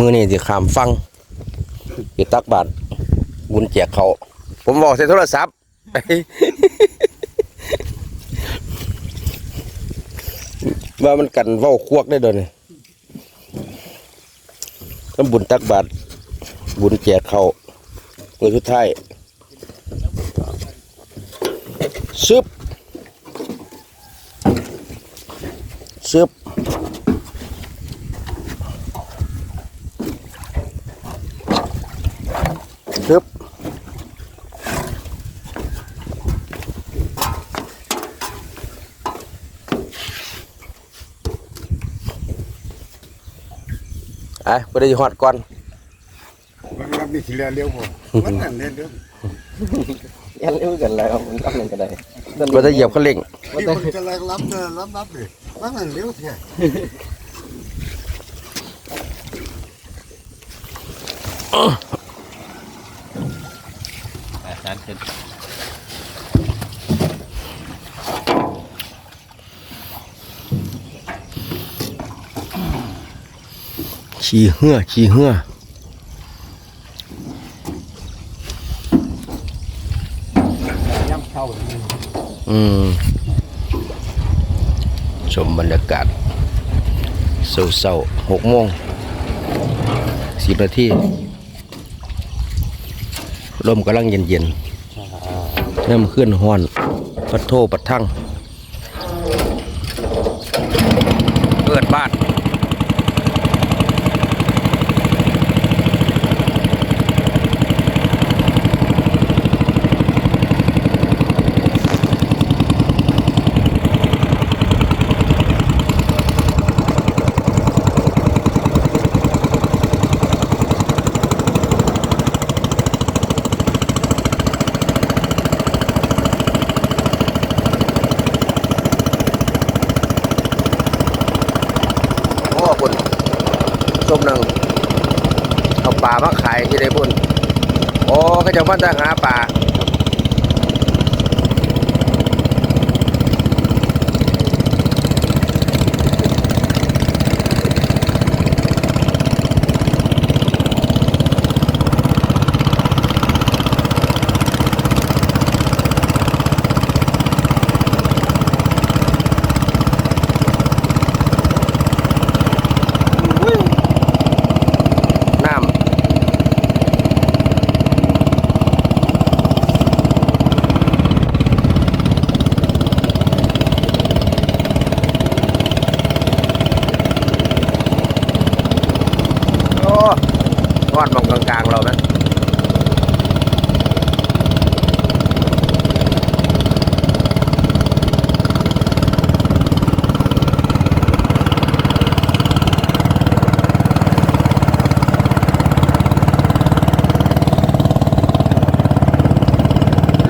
มือนี่สิขามฟังอยู่ตักบาทบุญแจกเขา ผมบอกใส่โทรศัพท์ว่ามันกันเว้าควกได้โดนนี่ต้องบุญตักบาทบุญแจกเขามือสุดท้ายซึบซึบปึ๊บ ไอ้ไปได้หอดก่อนมันรับนี่ทีละเร็วบ่มันนั่นเร็วเร็วยันเร็วกันแล้วมันกำลังกันได้ก็จะเหยียบคันเร่งที่มันจะรับรับเดินรับรับเลยมันนั่นเร็วแท้อาจารย์ขึ้น ขี่เหื่อขี่เหื่ออืมชมบรรยากาศเศร้าๆหกโมงสิบนาทีลมกำลังเย็นๆน้ำขึ้นห้อนพัดโทปัดทั้งเปิดบ้าน โอ้คุณส้มหนึ่งเอาปลามาขายที่ได้พุ่นโอ้ก็จะมาจะหาปลาน้ำโอ้ทอดมองกลางๆเราไหม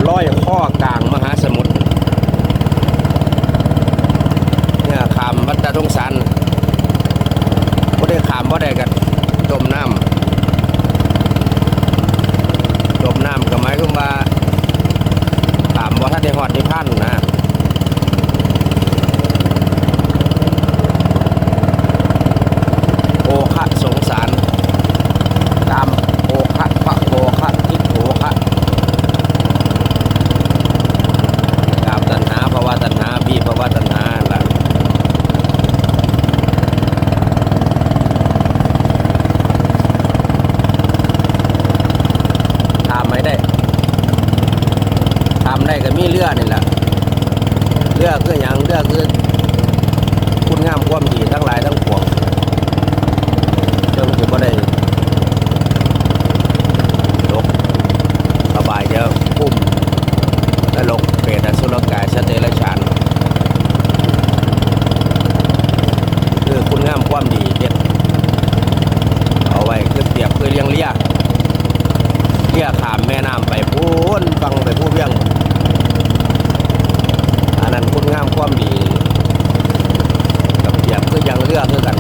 ร้อยข้อกลางมหาสมุทรเนี่ยขามวัดตาทงสันก็ได้ขามว่าได้กัน จมน้ำจมน้ำก็หมายความว่าตามว่าถ้าได้หอดนิพพานนะโอคะสงสาร ตามโอคะพระโอคะทิโอคะ กามตัณหาภาวะตัณหาบีภาวะตัณหาล่ะทำไม่ได้ ทำไมีเรือนี่แหละเรือคืออย่างเรือคือคุณงามความดีทั้งหลายทั้งปวงเจ้าคือบ่ได้ลกสบายเยอะพุ่มและลงเปรตอสุรกายสตว์เดรัจฉานคือคุณงามความดีเฮ็ดเอาไว้คือเปรียบคือเลี้ยงเลี้ยเลี้ยขามแม่น้ำไปพูนฟังไปผู้เวียง อันนั้น คุณงามความดีกับเปรียบก็ยังเลือกเพื่อกัน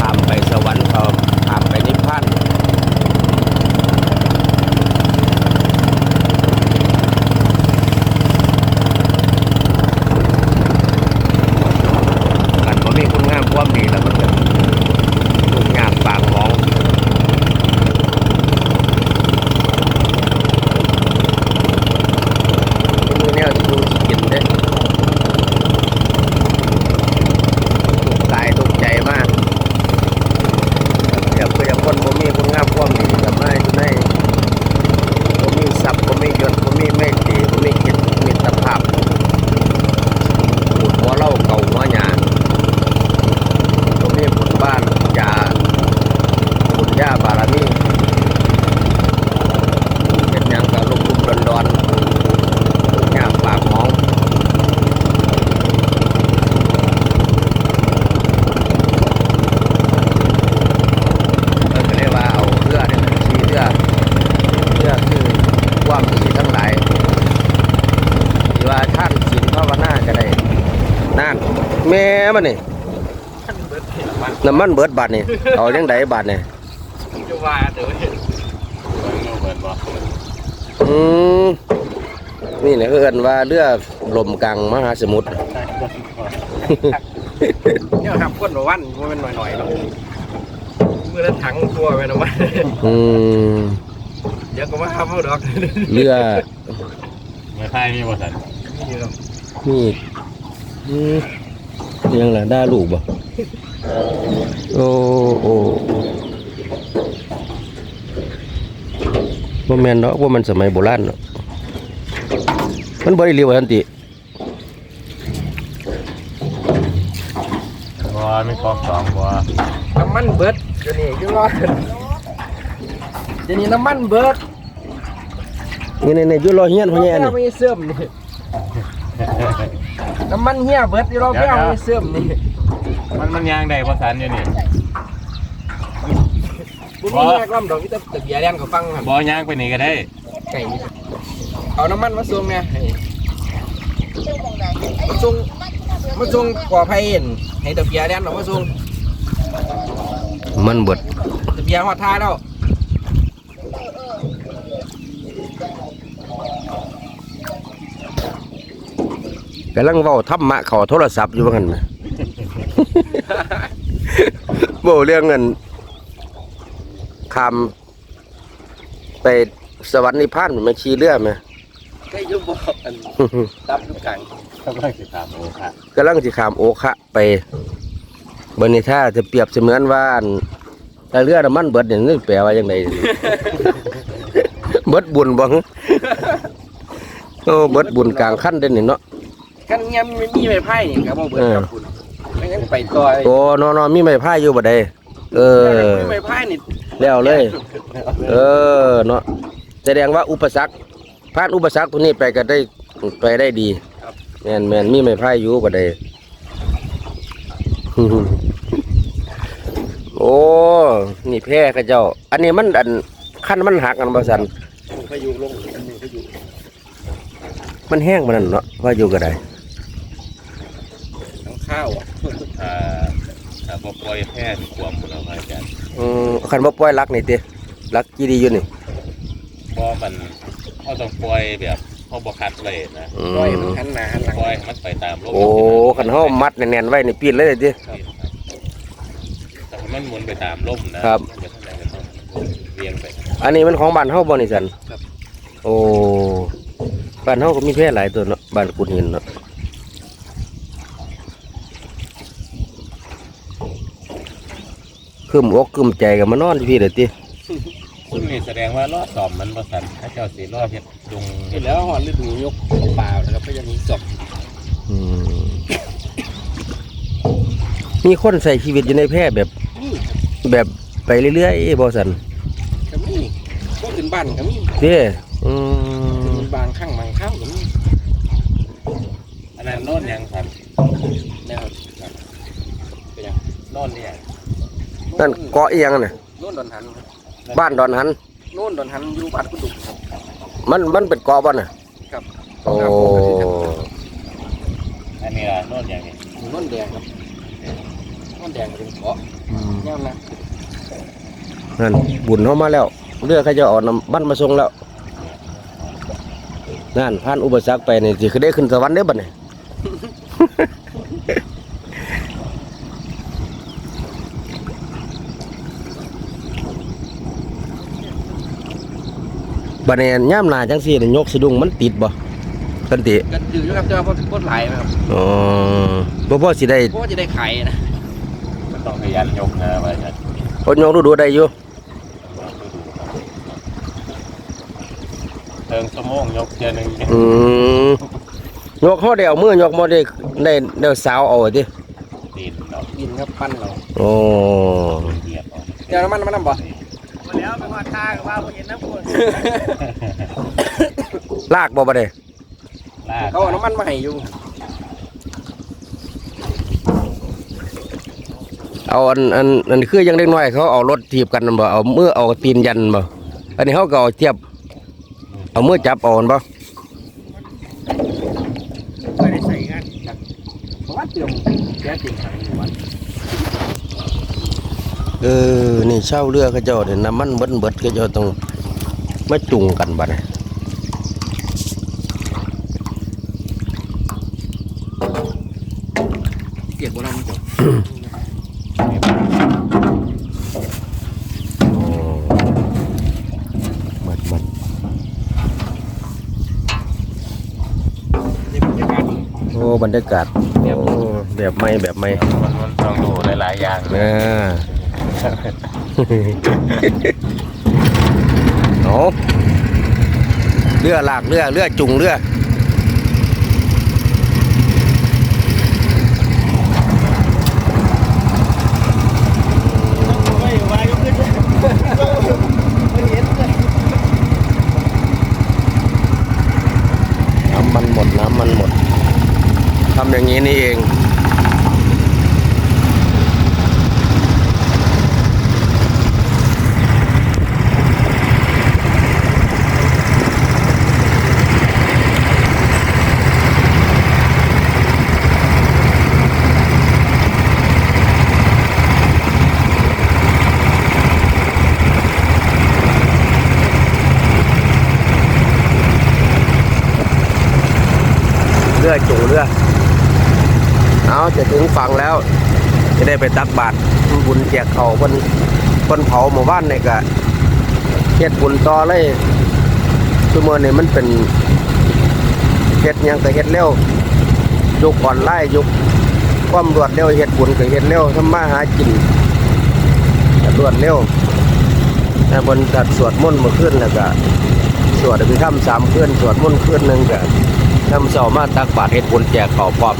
ตามไปสวรรค์เขาขามไปนิพพาน กันบ่มีคุณงามความดีแล้วมันก็ทุกอย่างปากหมอง มันนี่น้ำมันเบิดบาทนี่เอาจังไดบาทนี่จะว่าเดี๋ยวเปิดบ่อืมนี่แหละเอิ้นว่าเรือลมกลางมหาสมุทรเนี่ยครับคนละวันมันหน่อยๆหรอกมือละถังตัวไปนะวันอืมเดี๋ยวก็มาทำเอาดอกเรือเมื่อไทยมีบ่สันนี่ครับนี่อืม ยังล่ะได้ลูกบ่โอ้โอ้บ่แม่นเนาะว่ามันสมัยโบราณเนาะมันบ่ได้เรียกว่าทันติบ่มีกองสองบ่น้ำมันเบิดเดี๋ยวนี้อยุ่รอดเดี๋ยวนี้น้ำมันเบิดนี่นี่ๆอยู่รอเฮียนพ่อแย่นี่ไม่เสื่อมนี่ น้ำมันเหี้ยเบิดอยู่รอบแก้วไม่เสื่อมนี่มันมันยางได้บ่สันอยู่นี่บุ้มีแยกลำดอกนี่แต่ตึกยาแดนเขาฟังครับบ่ยางไปนี่ก็ได้ไก่นี่เอาน้ำมันมาส่งเนี่ยให้มาส่งมาส่งก่อไผ่เห็นให้ตะเบียแดนเรามาส่งมันเบิดตะเบียหอดท้ายแล้ว กำลังเว้าธรรมะเข้าโทรศัพท์อยู่ว่างั้นน่ะบ่เรื่องเงินคำไปสวรรค์นิพพานมันขี่เรื่อไหมก็อยุบบอกอันตับทุกกลางกำลังสิถามโอคะกำลังสิขามโอคะไปเบดนี้ถ้าจะเปรียบเสมือนว่าถ้าเรือน้ำมันเบิดเนี่ยนี่แปลว่าจังไดเบิดบุญบ่ฮะโอ้เบิดบุญกลางขั้นเด่นเนาะ กันเงี้ยไม่มีไม้ไผ่นี่ครับบ่เบิดครับคุณไม่งั้นไปต่อโอ้นอนๆมีไม้พายอยู่บ่ได้เออ มีไม้ไผ่นี่แล้วเลย เออเนาะแสดงว่าอุปสรรคผ่านอุปสรรคตัวนี้ไปก็ได้ไปได้ดีแม่นแม่นมีไม้พายอยู่บ่ได้โอ้ นี่แพร่เข้าเจ้า อันนี้มันอันขั้นมันหักกันบ่สันพายุลงอันนี้พายุมันแห้งมันนั่นเนาะว่าอยู่ก็ได้ทั้ง ข้าวอะอ่าถ้าบ่ปล่อยแพทย์ความบ่แล้วอาจารย์อืมคันบ่ปล่อยลักนี่ติลักกี่ดีอยู่นี่บ่มันเฮาต้องปล่อยแบบเฮาบ่คัดไว้นะอืปล่อยมันมหันหน้าหันหลังปล่อยให้มันไปตามลมโอ้คันเฮามัดแน่นๆไว้นี่ปีนเลยติแต่มันหมุนไปตามลมนะครับ มันไปทางไหนก็ต้องเวียงไป อันนี้มันของบ้านเฮาบ่นี่สันโอ้บ้านเฮาก็มีแพร่หลายตัวเนาะบ้านกุดหินเนาะ คืมอกคืมใจกันมานอนที่พี่เด้อติซึ่งนี่แสดงว่ารอดสอบมันบ่สันถ้าเจ้าสิรอดเฮ็ดจุงเห็เฮ็นดแล้วหอนฤดูยกเปล่าๆนะครับก็ยังมีศพอืมมีคนใส่ชีวิตอยู่ในแพร่แบบนี่แบบไปเรื่อยๆบ่สันก็มีก็ขึ้นบ้านก็มีเด้อืขึ้มนบางข้างบางข้าวก็มีอันนั้นโน่นยังสันนะครับก็ยังโน่นเนี่ย นั่นเกาะอีหยังน่ะโน่นดอนหันครับบ้านดอนหัน โน่นดอนหันอยู่บ้านกุดุกครับ มันมันเป็นเกาะบ่น่ะครับ โอ้อันนี้ล่ะโน่นยังนี่โน่นแดงครับโน่นแดงก็เป็นเกาะเงี้ยนะนั่นบุญเฮามาแล้วเรือเขาจะเอาน้ำบ้านมาส่งแล้วนั่นผ่านอุปสรรคไปนี่สิคือได้ขึ้นสวรรค์ได้อบัดนี้ บัดนี้ย่ามหนาจังซี่นี่ยกสะดุ้งมันติดบ่กันติก็อยู่อยู่ครับแต่ว่าพอพอหลายนะครับอ๋อบ่พอสิได้เพราะว่าจะได้ไข่นะมันต้องขยันยกนะว่าจะอดยกดูดูได้อยู่เติงสมองยกเทื่อหนึงอืมยกเฮาได้เอามือยกบ่ได้ได้ได้สาวเอาติตีนเนาะกินครับปั้นเราโอ้เหยียบเอาเดี๋ยวน้ำมันน้ำ มันบ่แล้วไปว่าทากับว่าบ่เห็นน้ำฝนลากบ่บ่ได้ลากเขาเอาน้ำมันมาให้อยู่เอาอันอันอันคือยังเล็กน้อยเขาเอารถถีบกันนั่นบ่เอามือเอาตีนยันบ่อันนี้เขาก็เอาเทียบ เอามือจับเอาอันบ่ ไม่ได้ใส่กัน เพราะว่าเติม แก๊สจริงทางวัน เออ นี่เช่าเรือเขาเจ้าเนี่ยน้ำมันเบิดเบิดเขาเจ้าต้องมาจุงกันบัดนี้เกียดบ่เรามันจบโอ้มัดมัดนี่บรรยากาศโอ้บรรยากาศโอ้แบบไม่แบบไม่มันมันต้องดูหลายๆอย่างนะ เอาเรือลากเรือเรือจุงเรือไม่ว่าอยู่ขึ้นไม่เห็นเลยน้ำมันหมดน้ำมันหมดทำอย่างนี้นี่เอง เรือจุงเรือเอาจะถึงฝั่งแล้ว จะได้ไปตักบาตรบุญแจกเขาคนคนเผาหมู่บ้านเนี่ยก็เฮ็ดบุญต่อเลยชั่วโมงนี้มันเป็นเฮ็ดยังก็เฮ็ดเร็วยุคออนไลน์ยุคความรวดเร็วเฮ็ดบุญก็เฮ็ดเร็วทำมาหากินรวดเร็วแต่บนจัดสวดมนต์มื่อคืนแล้วก็สวดอภิธรรมสามคืนสวดมนต์คืนหนึ่งก็ นำเสามาตักบาตรเฮ็ดบุญแจกข้าวพร้อม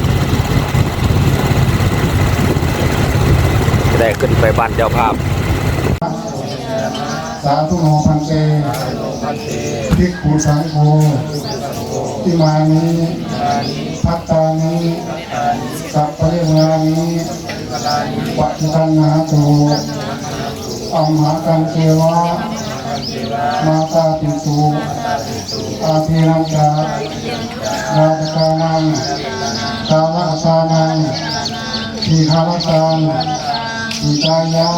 จะได้ขึ้นไปบ้านเจ้าภาพ สาธุโมพันเตภิกขุสังโฆอิมานิพัตตานิสัพเพะเรวานิปัจจุบันนาตุอัมหากังเทวะ มาตาปิตุอาภิรัมจาราชกานังกาลอาสานังทีฆารตังสุตายะ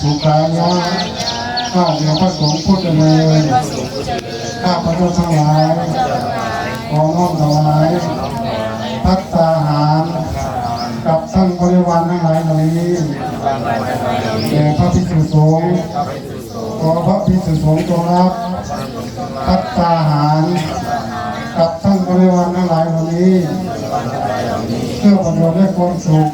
สุขายะข้าเดียวพระสงฆ์พุทธเนรข้าพระเจ้าทั้งหลายขอน้อมถวายพัตตาหารกับท่านบริวารทั้งหลายเหล่านี้แด่พระภิกษุสงฆ์ขอพระ ภิกษุสงฆ์จงรับพัตตาหารกับท่านบริวารทั้งหลายวันนี้ เพื่อประโยชน์และความสุข